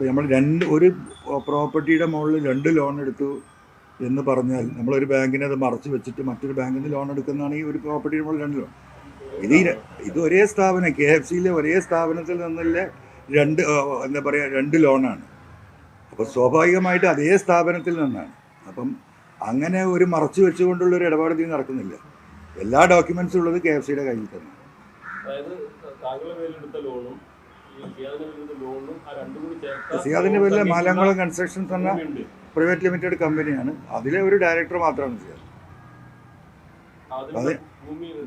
ഇപ്പോൾ നമ്മൾ രണ്ട് ഒരു പ്രോപ്പർട്ടിയുടെ മുകളിൽ രണ്ട് ലോൺ എടുത്തു എന്ന് പറഞ്ഞാൽ നമ്മളൊരു ബാങ്കിനെ അത് മറച്ച് വെച്ചിട്ട് മറ്റൊരു ബാങ്കിൽ നിന്ന് ലോൺ എടുക്കുന്നതാണെങ്കിൽ ഒരു പ്രോപ്പർട്ടിയുടെ മുകളിൽ രണ്ട് ലോൺ. ഇത് ഇത് ഒരേ സ്ഥാപനം കെ എഫ് സിയിലെ ഒരേ സ്ഥാപനത്തിൽ നിന്നുള്ള രണ്ട് എന്താ പറയുക രണ്ട് ലോണാണ്. അപ്പോൾ സ്വാഭാവികമായിട്ട് അതേ സ്ഥാപനത്തിൽ നിന്നാണ്. അപ്പം അങ്ങനെ ഒരു മറച്ചു വെച്ചുകൊണ്ടുള്ള ഒരു ഇടപാട് നടക്കുന്നില്ല. എല്ലാ ഡോക്യുമെൻസും ഉള്ളത് കെ എഫ് സിയുടെ കയ്യിൽ തന്നെ അതായത് താങ്കളുടെ ലോണും സിയാദിന്റെ പേരിലെ ലോണും പേരിൽ മാലാങ്കുളം കൺസ്ട്രക്ഷൻസ് എന്ന പ്രൈവറ്റ് ലിമിറ്റഡ് കമ്പനിയാണ്. അതിലെ ഒരു ഡയറക്ടർ മാത്രമാണ് സിയാദ്. അതെ.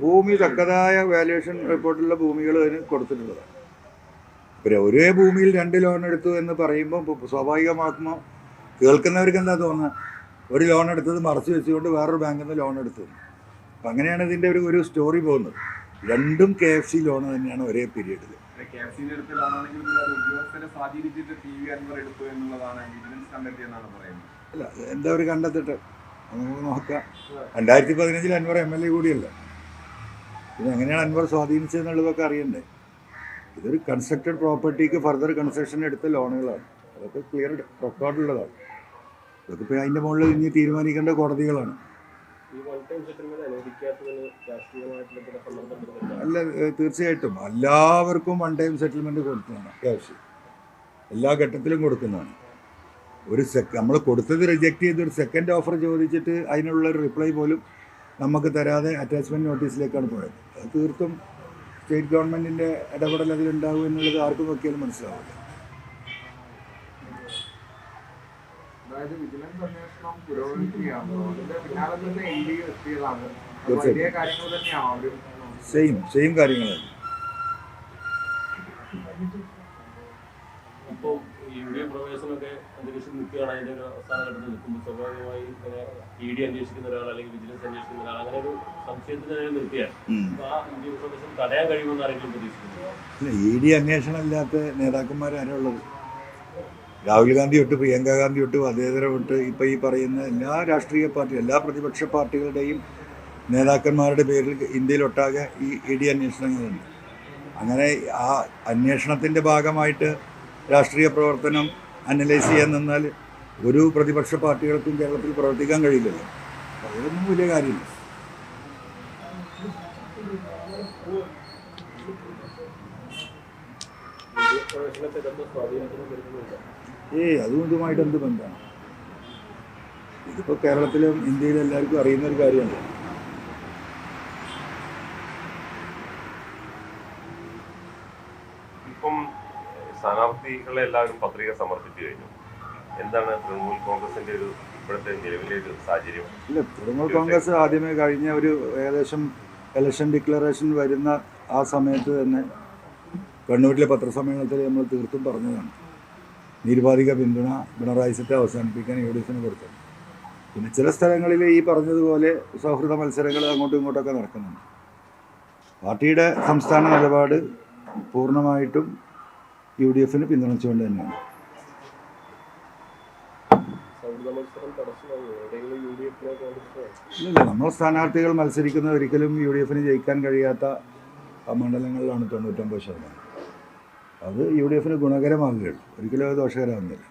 ഭൂമി തക്കതായ വാല്യുവേഷൻ റിപ്പോർട്ടിലുള്ള ഭൂമികൾ അതിന് കൊടുത്തിട്ടുള്ളതാണ്. പിന്നെ ഒരേ ഭൂമിയിൽ രണ്ട് ലോൺ എടുത്തു എന്ന് പറയുമ്പോൾ സ്വാഭാവികമാക്കുമ്പോൾ കേൾക്കുന്നവർക്ക് എന്താ തോന്നുന്നത്? ഒരു ലോൺ എടുത്തത് മറച്ചു വെച്ചുകൊണ്ട് വേറൊരു ബാങ്കിൽ നിന്ന് ലോൺ എടുത്തു. അപ്പം അങ്ങനെയാണ് ഇതിന്റെ ഒരു ഒരു സ്റ്റോറി പോകുന്നത്. രണ്ടും കെ എഫ് സി ലോൺ തന്നെയാണ് ഒരേ പീരീഡിൽ കെ എഫ് ലോണാണെങ്കിൽ പോലും ഉദ്യോഗസ്ഥരെ സ്വാധീനിച്ചിട്ട് ടി വി അൻവർ എടുത്തു എന്നുള്ളതാണ് വിജിലൻസ് കണ്ടെത്തിയെന്നാണ് പറയുന്നത്. അല്ല എന്താ ഒരു കണ്ടെത്തിട്ട്? നമുക്ക് നോക്കാം. രണ്ടായിരത്തി പതിനഞ്ചിൽ അൻവർ എം എൽ എ കൂടിയല്ല? പിന്നെ എങ്ങനെയാണ് അൻവർ സ്വാധീനിച്ചതെന്നുള്ളതൊക്കെ അറിയണ്ടേ? ഇതൊരു കൺസ്ട്രക്റ്റഡ് പ്രോപ്പർട്ടിക്ക് ഫർദർ കൺസ്ട്രക്ഷൻ എടുത്ത ലോണുകളാണ് അതൊക്കെ ക്ലിയർ റെക്കോർഡുള്ളതാണ് അതൊക്കെ ഇപ്പോൾ അതിന്റെ മുകളിൽ ഇനി തീരുമാനിക്കേണ്ട കോടതികളാണ്. അല്ല തീർച്ചയായിട്ടും. എല്ലാവർക്കും വൺ ടൈം സെറ്റിൽമെന്റ് കൊടുക്കുന്നതാണ് അത്യാവശ്യം. എല്ലാ ഘട്ടത്തിലും കൊടുക്കുന്നതാണ്. ഒരു സെക്ക് നമ്മൾ കൊടുത്തത് റിജക്റ്റ് ചെയ്ത് ഒരു സെക്കൻഡ് ഓഫർ ചോദിച്ചിട്ട് അതിനുള്ള റിപ്ലൈ പോലും നമുക്ക് തരാതെ അറ്റാച്ച്മെന്റ് നോട്ടീസിലേക്കാണ് പോയത്. തീർത്തും സ്റ്റേറ്റ് ഗവൺമെന്റിന്റെ ഇടപെടൽ അതിലുണ്ടാകും എന്നുള്ളത് ആർക്കും നോക്കിയാലും മനസ്സിലാവില്ല. അതായത് വിജിലൻസ് അന്വേഷണം പുരോഗമിക്കുകയാണ്. അതിന്റെ പിന്നാലെ തന്നെ എൻ ഡി എത്തിയതാണ് വലിയ കാര്യങ്ങൾ തന്നെയാണ് അവരും സെയിം സെയിം കാര്യങ്ങളാണ്. ഇപ്പോൾ ഇന്ത്യൻ പ്രവേശനമൊക്കെ അന്തരീക്ഷം നിൽക്കുകയാണ്. അതിന്റെ ഒരു അവസാന ഘട്ടത്തിൽ നിൽക്കുമ്പോൾ സ്വാഭാവികമായി ഇ ഡി അന്വേഷിക്കുന്ന ഒരാൾ അല്ലെങ്കിൽ വിജിലൻസ് അന്വേഷിക്കുന്ന ഒരാൾ അങ്ങനെ ഒരു സംശയത്തിന് നിർത്തിയാൽ അപ്പോൾ ആ പ്രവേശനം തടയാൻ കഴിയുമെന്ന് ആരെങ്കിലും പ്രതീക്ഷിക്കുന്നു ഇല്ല ഇ ഡി അന്വേഷണം ഇല്ലാത്ത നേതാക്കന്മാരാരാ ഉള്ളത്? രാഹുൽ ഗാന്ധി തൊട്ട് പ്രിയങ്ക ഗാന്ധി തൊട്ട് അതേതര തൊട്ട് ഇപ്പോൾ ഈ പറയുന്ന എല്ലാ രാഷ്ട്രീയ പാർട്ടി എല്ലാ പ്രതിപക്ഷ പാർട്ടികളുടെയും നേതാക്കന്മാരുടെ പേരിൽ ഇന്ത്യയിലൊട്ടാകെ ഈ ഇ ഡി അന്വേഷണങ്ങളുണ്ട്. അങ്ങനെ ആ അന്വേഷണത്തിന്റെ ഭാഗമായിട്ട് രാഷ്ട്രീയ പ്രവർത്തനം അനലൈസ് ചെയ്യാൻ നിന്നാൽ ഒരു പ്രതിപക്ഷ പാർട്ടികൾക്കും കേരളത്തിൽ പ്രവർത്തിക്കാൻ കഴിയില്ലല്ലോ. അതൊന്നും വലിയ കാര്യമില്ല യു ഡി എ പ്രവേശനത്തെ തന്നെ സ്വാധീനിക്കുന്നു കരുതുന്നുണ്ട് ഏയ് അതും ഇതുമായിട്ട് എന്ത് ബന്ധമാണ്? ഇതിപ്പോൾ കേരളത്തിലും ഇന്ത്യയിലും എല്ലാവർക്കും അറിയുന്ന ഒരു കാര്യമാണ്. ഇപ്പം സ്ഥാനാർത്ഥികളെ എല്ലാവരും പത്രിക സമർപ്പിച്ചു കഴിഞ്ഞു. എന്താണ് തൃണമൂൽ കോൺഗ്രസിന്റെ ഒരു ഇപ്പോഴത്തെ നിലവിലെ ഒരു സാഹചര്യം? ഇല്ല തൃണമൂൽ കോൺഗ്രസ് ആദ്യമേ കഴിഞ്ഞ ഒരു ഏകദേശം ഇലക്ഷൻ ഡിക്ലറേഷൻ വരുന്ന ആ സമയത്ത് തന്നെ കണ്ണൂരിലെ പത്രസമ്മേളനത്തിൽ നമ്മൾ തീർത്തും പറഞ്ഞതാണ്. നിരുപാധിക പിന്തുണ പിണറായി സെറ്റ് അവസാനിപ്പിക്കാൻ യു ഡി എഫിന് കൊടുത്തത്. പിന്നെ ചില സ്ഥലങ്ങളിൽ ഈ പറഞ്ഞതുപോലെ സൗഹൃദ മത്സരങ്ങൾ അങ്ങോട്ടും ഇങ്ങോട്ടൊക്കെ നടക്കുന്നുണ്ട്. പാർട്ടിയുടെ സംസ്ഥാന നിലപാട് പൂർണമായിട്ടും യു ഡി എഫിന് പിന്തുണച്ചുകൊണ്ട് തന്നെയാണ് ഇല്ല നമ്മൾ സ്ഥാനാർത്ഥികൾ മത്സരിക്കുന്നത് ഒരിക്കലും യു ഡി എഫിന് ജയിക്കാൻ കഴിയാത്ത മണ്ഡലങ്ങളിലാണ് തൊണ്ണൂറ്റൊമ്പത് ശതമാനം. അത് യു ഡി എഫിന് ഗുണകരമാകുകയുള്ളൂ ഒരിക്കലും അത് ദോഷകരമാകുന്നില്ല.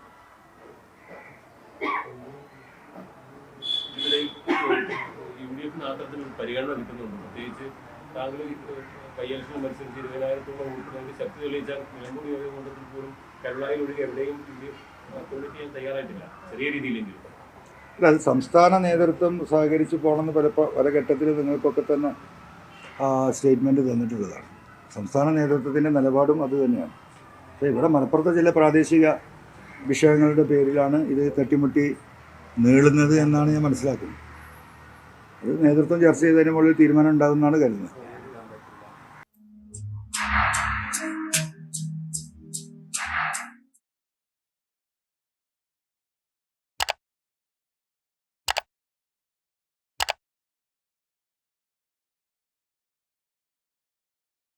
അല്ല അത് സംസ്ഥാന നേതൃത്വം സഹകരിച്ച് പോകണമെന്ന് പല പല ഘട്ടത്തിൽ നിങ്ങൾക്കൊക്കെ തന്നെ സ്റ്റേറ്റ്മെന്റ് തന്നിട്ടുള്ളതാണ്. സംസ്ഥാന നേതൃത്വത്തിന്റെ നിലപാടും അത് തന്നെയാണ്. പക്ഷേ ഇവിടെ മലപ്പുറത്തെ ചില പ്രാദേശിക വിഷയങ്ങളുടെ പേരിലാണ് ഇത് തട്ടിമുട്ടി നീളുന്നത് എന്നാണ് ഞാൻ മനസ്സിലാക്കുന്നത്. അത് നേതൃത്വം ചർച്ച ചെയ്തതിന് മുകളിൽ തീരുമാനം ഉണ്ടാകുമെന്നാണ് കരുതുന്നത്.